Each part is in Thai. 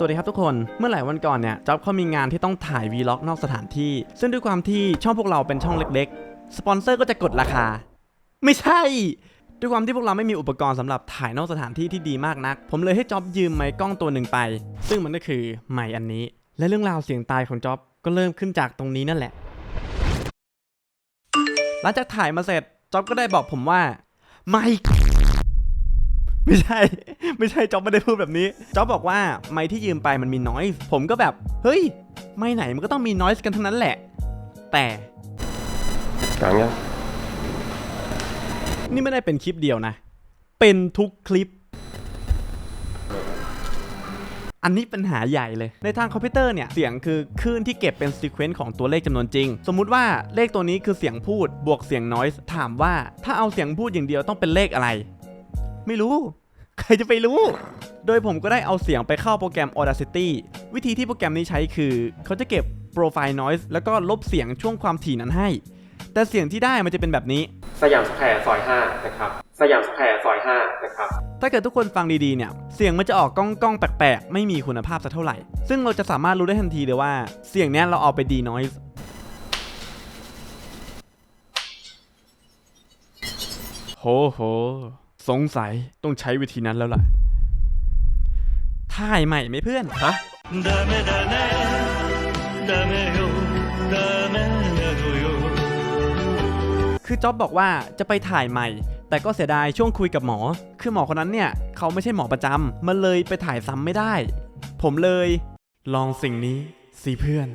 สวัสดีครับทุกคน เมื่อหลายวันก่อนเนี่ยจ๊อบเขามีงานที่ต้องถ่ายวีล็อกนอกสถานที่ ซึ่งด้วยความที่ช่องพวกเราเป็นช่องเล็กๆ สปอนเซอร์ก็จะกดราคา ไม่ใช่ ด้วยความที่พวกเราไม่มีอุปกรณ์สำหรับถ่ายนอกสถานที่ที่ดีมากนัก ผมเลยให้จ๊อบยืมไมค์กล้องตัวหนึ่งไป ซึ่งมันก็คือไมค์อันนี้ และเรื่องราวเสียงตายของจ๊อบก็เริ่มขึ้นจากตรงนี้นั่นแหละ หลังจากถ่ายมาเสร็จจ๊อบก็ได้บอกผมว่าไมค์ ไม่ใช่ ไม่ใช่จ๊อบไม่ได้พูดแบบนี้จ๊อบบอกว่าไมค์ที่ยืมไปมันมีนอยส์ผมก็แบบเฮ้ย ไม่ไหนมันก็ต้องมีนอยส์กันทั้งนั้นแหละ แต่กลางยังนี่ไม่ได้เป็นคลิปเดียวนะ เป็นทุกคลิป อันนี้ปัญหาใหญ่เลย ในทางคอมพิวเตอร์เนี่ย เสียงคือคลื่นที่เก็บเป็นซีเควนต์ของตัวเลขจำนวนจริง สมมุติว่าเลขตัวนี้คือเสียงพูดบวกเสียงนอยส์ถามว่าถ้าเอาเสียงพูดอย่างเดียวต้องเป็นเลขอะไร ไม่รู้ ใครจะไปรู้ โดยผมก็ได้เอาเสียงไปเข้าโปรแกรม Audacity วิธีที่โปรแกรมนี้ใช้คือ เขาจะเก็บ Profile Noise แล้วก็ลบเสียงช่วงความถี่นั้นให้ แต่เสียงที่ได้มันจะเป็นแบบนี้ สยามสแควร์ซอย5นะครับสยามสแควร์ซอย5นะครับ ถ้าเกิดทุกคนฟังดีๆเนี่ย เสียงมันจะออกก้องก้องๆแปลกๆ ไม่มีคุณภาพสักเท่าไหร่ ซึ่งเราจะสามารถรู้ได้ทันทีเลยว่า เสียงเนี้ยเราเอาไปดีนอยส์โหโห สงสัยต้องใช้วิธีนั้นแล้วล่ะถ่ายใหม่ไหมเพื่อน ฮะคือจ็อบบอกว่าจะไปถ่ายใหม่ แต่ก็เสียดายช่วงคุยกับหมอ คือหมอคนนั้นเนี่ย เขาไม่ใช่หมอประจำมันเลยไปถ่ายซ้ำไม่ได้ ผมเลย ลองสิ่งนี้สิเพื่อน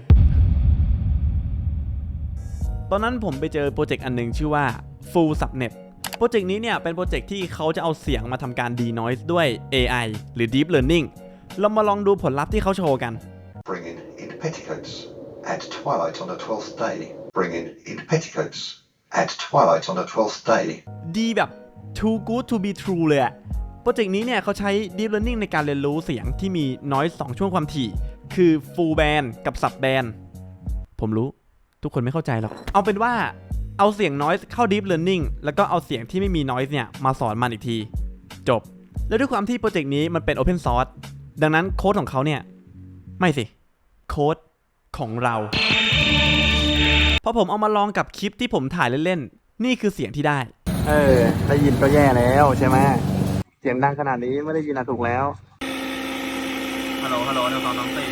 ตอนนั้นผมไปเจอโปรเจกต์อันหนึ่งชื่อว่า Full Subnet รเจกต์นี้เนี่ยเป็นโปรเจกต์ที่เขาจะเอาเสียงมาทำการ denoise ด้วย AI หรือ Deep Learning เรามาลองดูผลลัพธ์ที่เขาโชว์กัน Bring in in petticoats at twilight on the twelfth day. Bring in in petticoats at twilight on the twelfth day. ดีแบบ too good to be true เลยอะโปรเจกต์นี้เนี่ยเขาใช้ deep learning ในการเรียนรู้เสียงที่มี noise 2ช่วงความถี่ คือ full band กับ sub band ผมรู้ทุกคนไม่เข้าใจหรอก เอาเป็นว่า เอาเสียง noise เข้า deep learning แล้วก็เอาเสียงที่ไม่มี noise เนี่ยมาสอนมันอีกที จบ แล้วด้วยความที่โปรเจกต์นี้มันเป็น open source ดังนั้นโค้ดของเขาเนี่ย ไม่สิ โค้ดของเราพอผมเอามาลองกับคลิปที่ผมถ่ายเล่นๆ นี่คือเสียงที่ได้ เออ ได้ยินก็แย่แล้วใช่ไหมเสียงดังขนาดนี้ไม่ได้ยินอะถูกแล้ว ฮัลโหล ฮัลโหลเดี๋ยวตอนน้องตี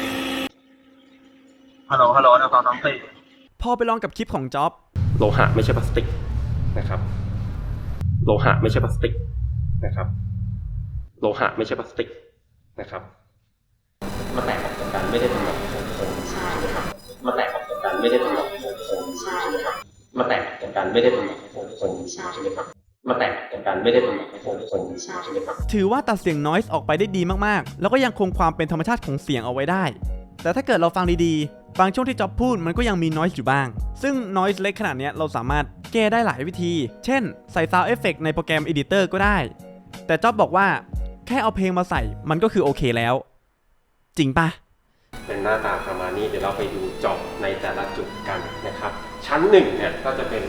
ฮัลโหล ฮัลโหลเดี๋ยวตอนน้องตีพอไปลองกับคลิปของจ็อบ โลหะไม่ใช่พลาสติกนะครับ โลหะไม่ใช่พลาสติกนะครับ โลหะไม่ใช่พลาสติกนะครับมาแตกออกจากกันไม่ได้ทำแบบโค้งใช่ไหมครับมาแตกออกจากกันไม่ได้ทำแบบโค้งใช่ไหมครับมาแตกออกจากกันไม่ได้ทำแบบโค้งใช่ไหมครับมาแตกกจากกันไม่ได้ทำแบบโค้งใช่ไหมครับถือว่าตัดเสียง noise ออกไปได้ดีมากๆ แล้วก็ยังคงความเป็นธรรมชาติของเสียงเอาไว้ได้ แต่ถ้าเกิดเราฟังดีๆ บางช่วงที่จ็อบพูดมันก็ยังมี noise อยู่บ้าง ซึ่ง noise เล็กขนาดเนี้ยเราสามารถแก้ได้หลายวิธี เช่น ใส่ sound effect ในโปรแกรม editor ก็ได้ แต่จ็อบบอกว่าแค่เอาเพลงมาใส่มันก็คือโอเคแล้ว จริงปะเป็นหน้าตาประมาณนี้เดี๋ยวเราไปดูเจอบในแต่ละจุดกันนะครับ ชั้นหนึ่งเนี่ยก็จะเป็น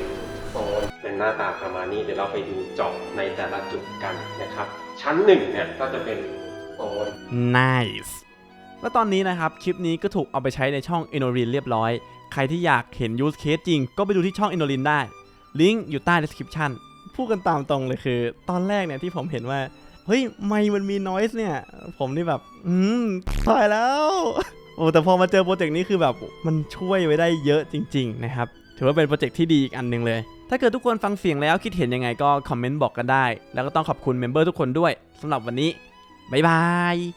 โซนเป็นหน้าตาประมาณนี้เดี๋ยวเราไปดูเจอบในแต่ละจุดกันนะครับ ชั้นหนึ่งเนี่ยก็จะเป็นโซน nice แล้วตอนนี้นะครับ คลิปนี้ก็ถูกเอาไปใช้ในช่อง e n o r i n เรียบร้อย ใครที่อยากเห็น use case จริง ก็ไปดูที่ช่อง e n o r i n ได้ ลิงก์อยู่ใต้ description พูดกันตามตรงเลยคือ ตอนแรกเนี่ยที่ผมเห็นว่า เฮ้ย ไม่มันมี noise เนี่ย ผมนี่แบบ อืมตายแล้ว โอ้แต่พอมาเจอโปรเจกต์นี้คือแบบมันช่วยไว้ได้เยอะจริง ๆ นะครับ ถือว่าเป็นโปรเจกต์ที่ดีอีกอันหนึ่งเลย ถ้าเกิดทุกคนฟังเสียงแล้วคิดเห็นยังไงก็คอมเมนต์บอกกันได้ แล้วก็ต้องขอบคุณเมมเบอร์ทุกคนด้วยสำหรับวันนี้บ๊ายบาย